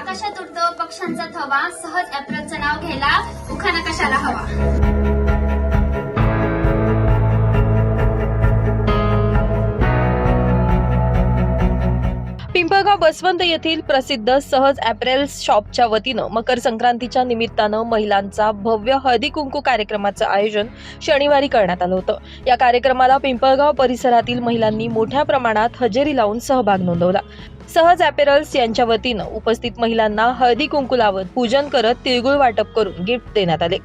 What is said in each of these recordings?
आकाशात उडतो पक्ष्यांचा थवा सहज एप्रिलचं नाव घ्यायला उखाणा कशाला हवा. पिंपळगाव बसवंत येथील प्रसिद्ध सहज ॲपरेल्स शॉपच्या वतीनं मकर संक्रांतीच्या निमित्तानं महिलांचा भव्य हळदी कुंकू कार्यक्रमाचं आयोजन शनिवारी करण्यात आलं होतं. या कार्यक्रमाला पिंपळगाव परिसरातील महिलांनी मोठ्या प्रमाणात हजेरी लावून सहभाग नोंदवला. सहज अपेरल्स यांच्या वतीनं उपस्थित महिलांना हळदी कुंकू लावत पूजन करत तिळगुळ वाटप करून गिफ्ट देण्यात आले.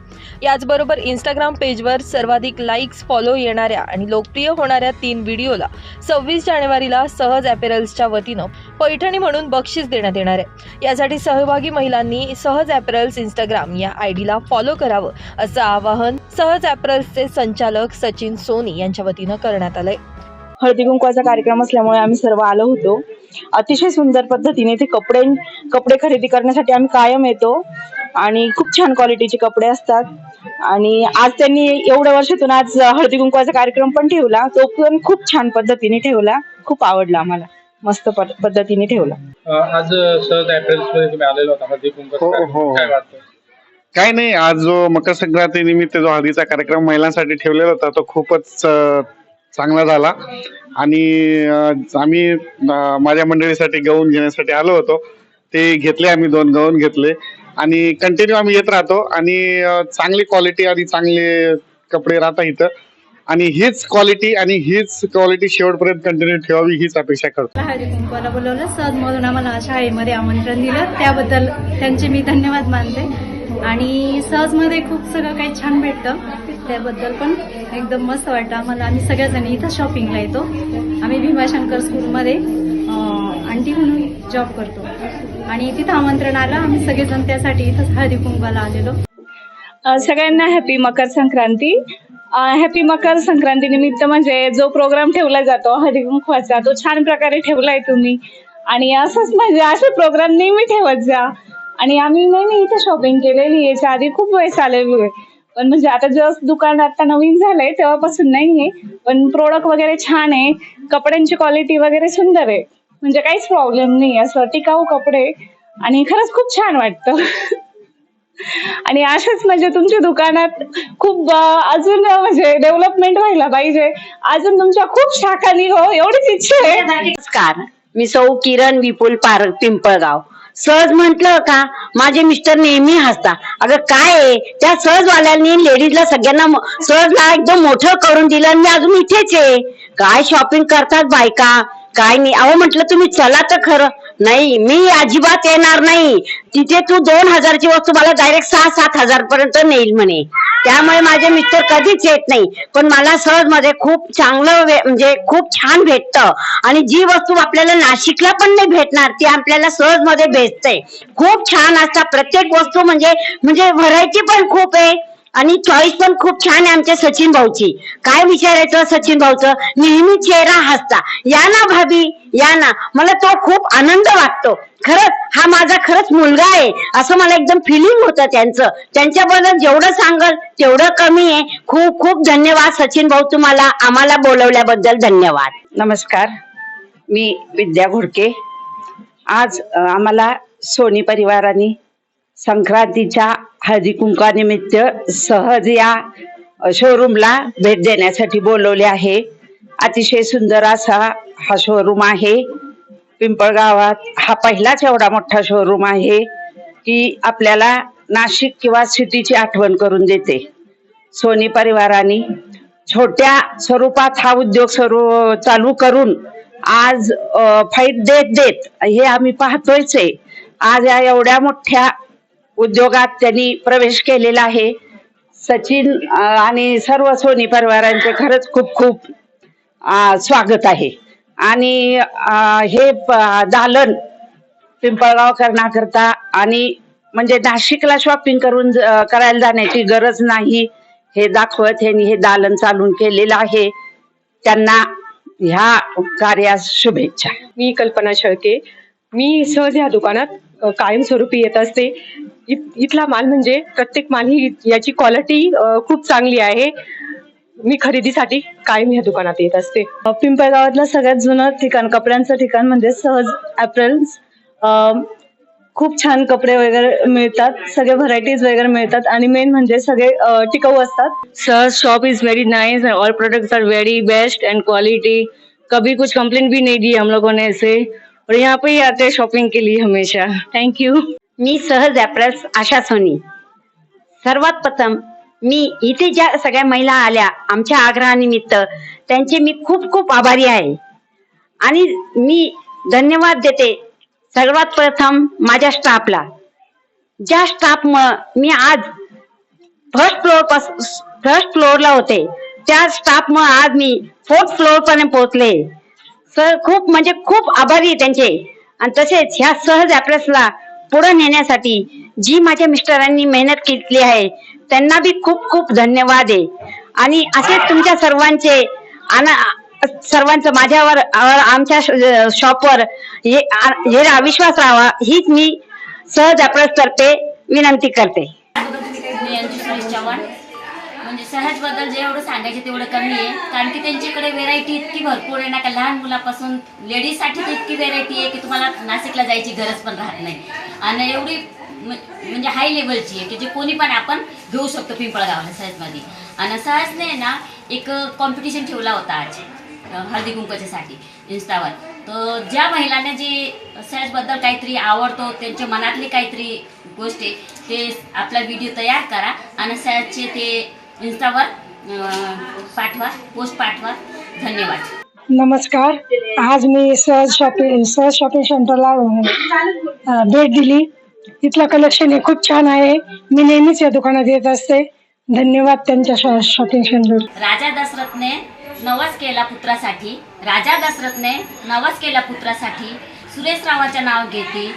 याचबरोबर इंस्टाग्राम पेजवर सर्वाधिक लाईक्स फॉलो येणाऱ्या आणि लोकप्रिय होणाऱ्या तीन व्हिडिओला सव्वीस जानेवारीला सहज अपेरल्सच्या वतीनं पैठणी म्हणून बक्षीस देण्यात येणार आहे. यासाठी सहभागी महिलांनी सहज अपेरल्स इंस्टाग्राम या आय डीला फॉलो करावं असं आवाहन सहज अपेरल्सचे संचालक सचिन सोनी यांच्या वतीनं करण्यात आलंय. हळदी कुंकवाचा कार्यक्रम असल्यामुळे आम्ही सर्व आलो होतो. अतिशय सुंदर पद्धतीने ते कपडे कपडे खरेदी करण्यासाठी आम्ही कायम येतो. आणि खूप छान क्वालिटीचे कपडे असतात. आणि आज त्यांनी एवढ्या वर्षातून आज हळदी कुंकवाचा कार्यक्रम पण ठेवला. तो पण खूप छान पद्धतीने ठेवला. खूप आवडला आम्हाला. मस्त पद- पद्धतीने ठेवला. आज सहज एप्रिलमध्ये तुम्ही आलेलो होता हळदी कुंकू हो, हो. काय वाटतं काय नाही आज जो मकर संक्रांती निमित्त जो हळदीचा कार्यक्रम महिलांसाठी ठेवलेला होता तो खूपच चांगला झाला. आणि आम्ही माझ्या मंडळीसाठी गहून घेण्यासाठी आलो होतो. ते घेतले आम्ही दोन गहून घेतले. आणि कंटिन्यू आम्ही येत राहतो. आणि चांगली क्वालिटी आणि चांगले कपडे राहतात इथं. आणि हीच क्वालिटी आणि हीच क्वालिटी शेवटपर्यंत कंटिन्यू ठेवावी हीच अपेक्षा करतो. हळदी कुंकवाला बोलवलं. सहज मधून आम्हाला शाळेमध्ये आमंत्रण दिलं. त्याबद्दल त्यांचे मी धन्यवाद मानते. आणि सहजमध्ये खूप सगळं काही छान भेटतं. त्याबद्दल पण एकदम मस्त वाटतं आम्हाला आम्ही सगळ्याजणी इथं शॉपिंगला येतो. आम्ही भीमाशंकर स्कूलमध्ये आंटी म्हणून जॉब करतो. आणि तिथं आमंत्रण आलं. आम्ही सगळेजण त्यासाठी इथं हळदी कुंभाला आलेलो. सगळ्यांना हॅपी मकर संक्रांती. हॅपी मकर संक्रांती निमित्त म्हणजे जो प्रोग्राम ठेवला जातो हळदी कुंकवाचा तो छान प्रकारे ठेवलाय तुम्ही. आणि असंच म्हणजे असे प्रोग्राम नेहमी ठेवत जा. आणि आम्ही नेहमी इथे शॉपिंग केलेली आहे. याच्या आधी खूप वेळेस आलेली आहे. पण म्हणजे आता जस्ट दुकान आता नवीन झालंय तेव्हापासून नाहीये. पण प्रोडक्ट वगैरे छान आहे. कपड्यांची क्वालिटी वगैरे सुंदर आहे. म्हणजे काहीच प्रॉब्लेम नाही असं टिकाऊ कपडे आणि खरंच खूप छान वाटतं. आणि अशाच म्हणजे तुमच्या दुकानात खूप अजून म्हणजे डेव्हलपमेंट व्हायला पाहिजे. अजून तुमच्या खूप शाखा निघो हो, एवढीच इच्छा आहे. नमस्कार. मी सौ किरण विपुल पार पिंपळगाव. सहज म्हंटल का माझे मिस्टर नेहमी हसता अगं काय आहे? त्या सहजवाल्यांनी लेडीजला सगळ्यांना सहजला एकदम मोठं करून दिलं आणि मी अजून इथेच आहे. काय शॉपिंग करतात बायका? काय नाही. अहो म्हटलं तुम्ही चला तर खरं. नाही मी अजिबात येणार नाही. तिथे तू दोन हजारची वस्तू मला डायरेक्ट सहा सात हजार पर्यंत नेईल म्हणे. त्यामुळे माझे मिस्टर कधीच येत नाही. पण मला सहजमध्ये खूप चांगलं म्हणजे खूप छान भेटतं. आणि जी वस्तू आपल्याला नाशिकला पण नाही भेटणार ती आपल्याला सहजमध्ये भेटते. खूप छान असतात प्रत्येक वस्तू म्हणजे म्हणजे व्हरायटी पण खूप आहे. आणि चॉईस पण खूप छान आहे आमच्या सचिन भाऊची. काय विचारायचं सचिन भाऊचं? नेहमी चेहरा हसता. या ना भाभी या ना. मला तो खूप आनंद वाटतो. खरंच हा माझा खरंच मुलगा आहे. असं मला एकदम फिलिंग होतं त्यांचं. त्यांच्याबद्दल जेवढं सांगाल तेवढं कमी आहे. खूप खूप धन्यवाद सचिन भाऊ तुम्हाला. आम्हाला बोलवल्याबद्दल धन्यवाद. नमस्कार. मी विद्या घोडके. आज आम्हाला सोनी परिवाराने संक्रांतीच्या हळदी कुंकानिमित्त सहज या शोरूमला भेट देण्यासाठी बोलवले आहे. अतिशय सुंदर असा हा शोरूम आहे. पिंपळगावात हा पहिलाच एवढा मोठा शोरूम आहे की आपल्याला नाशिक किंवा सिटीची आठवण करून देते. सोनी परिवाराने छोट्या स्वरूपात हा उद्योग सुरू चालू करून आज फाईट देत देत हे आम्ही पाहतोयच. आहे आज या एवढ्या मोठ्या उद्योगात त्यांनी प्रवेश केलेला आहे. सचिन आणि सर्व सोनी परिवारांचे खरंच खूप खूप स्वागत आहे. आणि हे दालन पिंपळगाव करण्याकरता आणि म्हणजे नाशिकला शॉपिंग करून ज- करायला जाण्याची गरज नाही हे दाखवत हे हे दालन चालून केलेलं आहे. त्यांना ह्या कार्यास शुभेच्छा. मी कल्पना शेळके. मी सहज या दुकानात कायमस्वरूपी येत असते. इथला माल म्हणजे प्रत्येक माल ही याची क्वालिटी खूप चांगली आहे. मी खरेदीसाठी कायम या दुकानात येत असते. पिंपळगावातलं सगळ्यात जुनं ठिकाण कपड्यांचं ठिकाण म्हणजे सहज ॲप्रल्स खूप छान कपडे वगैरे मिळतात सगळे व्हरायटीज वगैरे मिळतात आणि मेन म्हणजे सगळे टिकाऊ असतात. Sir shop is very nice all products are very best and quality कभी कुछ कंप्लेंट भी नहीं दी हम लोगों ने ऐसे। और यहाँ पे ही आते हैं शॉपिंग के लिए हमेशा। थैंक यू मी सहज ॲप्रेस आशा सोनी. सर्वात प्रथम मी इथे ज्या सगळ्या महिला आल्या आमच्या आग्रहानिमित्त त्यांचे मी खूप खूप आभारी आहे. आणि मी धन्यवाद देते सर्वात प्रथम माझ्या स्टाफला. ज्या स्टाफमुळं मी आज फर्स्ट फ्लोअरपासून फर्स्ट फ्लोअरला होते त्या स्टाफमुळं आज मी फोर्थ फ्लोअर पर्यंत पोहोचले. सर खूप म्हणजे खूप आभारी आहे त्यांचे. आणि तसेच ह्या सहज ॲप्रेसला पुढे नेण्यासाठी जी माझ्या मिस्टरांनी मेहनत केली आहे त्यांना बी खूप खूप धन्यवाद आहे. आणि असेच तुमच्या सर्वांचे सर्वांचं माझ्यावर आमच्या श- शॉपवर हे अविश्वास हे विश्वास राहावा हीच मी सहज ॲप्रेस तर्फे विनंती करते. चव्हाण. म्हणजे सहजबद्दल जेवढं सांगायचे तेवढं कमी आहे. कारण की त्यांच्याकडे व्हेरायटी इतकी भरपूर आहे ना का लहान मुलापासून लेडीजसाठी इतकी व्हेरायटी आहे की तुम्हाला नाशिकला जायची गरज पण राहत नाही. आणि एवढी म्हणजे हाय लेवलची आहे की जे कोणी पण आपण घेऊ शकतो पिंपळगावला सहजमध्ये. आणि सहजने ना एक कॉम्पिटिशन ठेवला होता आज हळदी कुंकवाच्यासाठी इन्स्टावर. तर ज्या महिलांना जे सहजबद्दल काहीतरी आवडतो त्यांच्या मनातली काहीतरी गोष्ट आहे ते आपला व्हिडिओ तयार करा आणि सहजचे ते इन्स्टावर पाठवा पोस्ट पाठवा. धन्यवाद. नमस्कार. आज मी सहज शॉपिंग सहज शॉपिंग सेंटरला भेट दिली. इथलं कलेक्शन हे खूप छान आहे. मी नेहमीच या दुकानात येत असते. धन्यवाद त्यांच्या शॉपिंग सेंटर राजा दशरथने नवस केला पुत्रासाठी. राजा दशरथने नवस केला पुत्रासाठी. सुरेश रावाचे नाव घेते.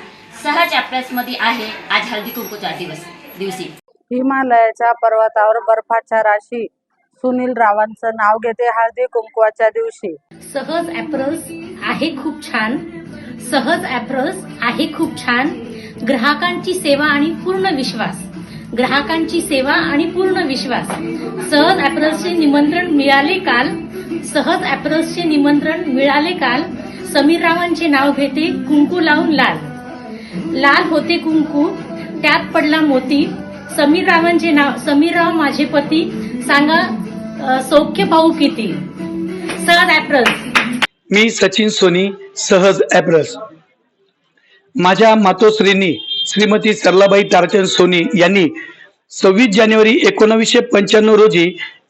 सहजमध्ये आहे. आज हळदी कुंकूचा दिवस दिवशी. हिमालयाच्या पर्वतावर बर्फाच्या राशी सुनील रावांचं नाव घेते हळदी कुंकवाच्या दिवशी. सहज ॲप्रल्स आहे खूप छान. सहज ॲप्रल्स आहे खूप छान. ग्राहकांची सेवा आणि पूर्ण विश्वास. ग्राहकांची सेवा आणि पूर्ण विश्वास. सहज ॲप्रल्सचे निमंत्रण मिळाले काल. सहज ॲप्रल्सचे निमंत्रण मिळाले काल. समीर रावांचे नाव घेते कुंकू लावून लाल. लाल होते कुंकू त्यात पडला मोती. समीर रावांचे नाव समीरराव माझे पती सांगा सौख्य भाऊ किती? सहज ॲप्रल्स मी सचिन सोनी सहज ॲप्रस माझ्या मातोश्रींनी श्रीमती सरलाबाई तारचंद सोनी यांनी सव्वीस जानेवारी एकोणावीसशे पंच्याण्णव रोजी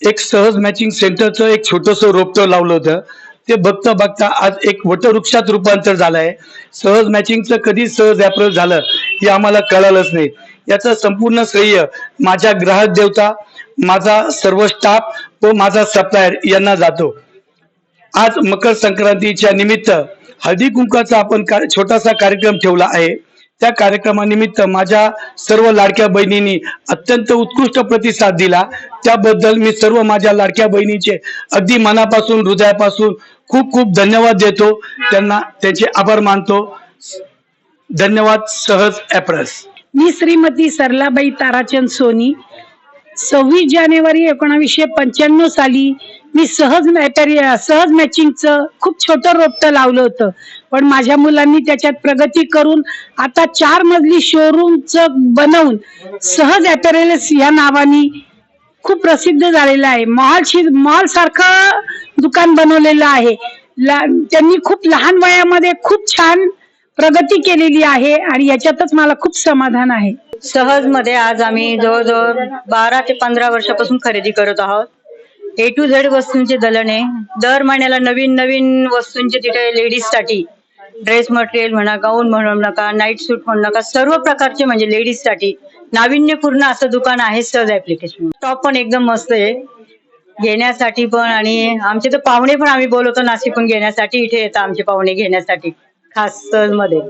एक सहज मॅचिंग सेंटरचं एक छोटंसं रोपटं लावलं होतं. ते बघता बघता आज एक वटवृक्षात रूपांतर झालं आहे सहज मॅचिंगचं कधी सहज ॲप्रल झालं हे आम्हाला कळालंच नाही. याचं संपूर्ण श्रेय माझ्या ग्राहक देवता माझा सर्व स्टाफ व माझा सप्लायर यांना जातो. आज मकर संक्रांतीच्या निमित्त हळदी कुंकाचा आपण छोटासा कार्यक्रम ठेवला आहे. त्या कार्यक्रमानिमित्त माझ्या सर्व लाडक्या बहिणींनी अत्यंत उत्कृष्ट प्रतिसाद दिला. त्याबद्दल मी सर्व माझ्या लाडक्या बहिणीचे अगदी मनापासून हृदयापासून खूप खूप धन्यवाद देतो. त्यांना त्यांचे आभार मानतो. धन्यवाद सहज ॲप्रस. मी श्रीमती सरलाबाई ताराचंद सोनी सव्वीस जानेवारी एकोणावीसशे पंच्याण्णव साली मी सहज मॅटरी सहज मॅचिंगचं खूप छोटं रोपटं लावलं होतं. पण माझ्या मुलांनी त्याच्यात प्रगती करून आता चार मजली शोरूमचं बनवून सहज ॲपॅरेल्स या नावाने खूप प्रसिद्ध झालेलं आहे. मॉलशी मॉल सारखं दुकान बनवलेलं आहे. त्यांनी खूप लहान वयामध्ये खूप छान प्रगती केलेली आहे आणि याच्यातच मला खूप समाधान आहे. सहजमध्ये आज आम्ही जवळजवळ बारा ते पंधरा वर्षापासून खरेदी करत आहोत. ए टू झेड वस्तूंचे दलन आहे दर महिन्याला नवीन नवीन वस्तूंचे तिथे लेडीजसाठी ड्रेस मटेरियल म्हणा गाऊन म्हणू नका नाईट सूट म्हणू नका सर्व प्रकारचे म्हणजे लेडीजसाठी नाविन्यपूर्ण असं दुकान आहे सहज ऍप्लिकेशन टॉप पण एकदम मस्त आहे. घेण्यासाठी पण आणि आमचे तर पाहुणे पण आम्ही बोलवतो नाशिकहून घेण्यासाठी इथे येतात आमचे पाहुणे घेण्यासाठी खास सहजमध्ये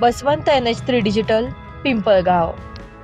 Baswant N H three digital Pimpalgaon.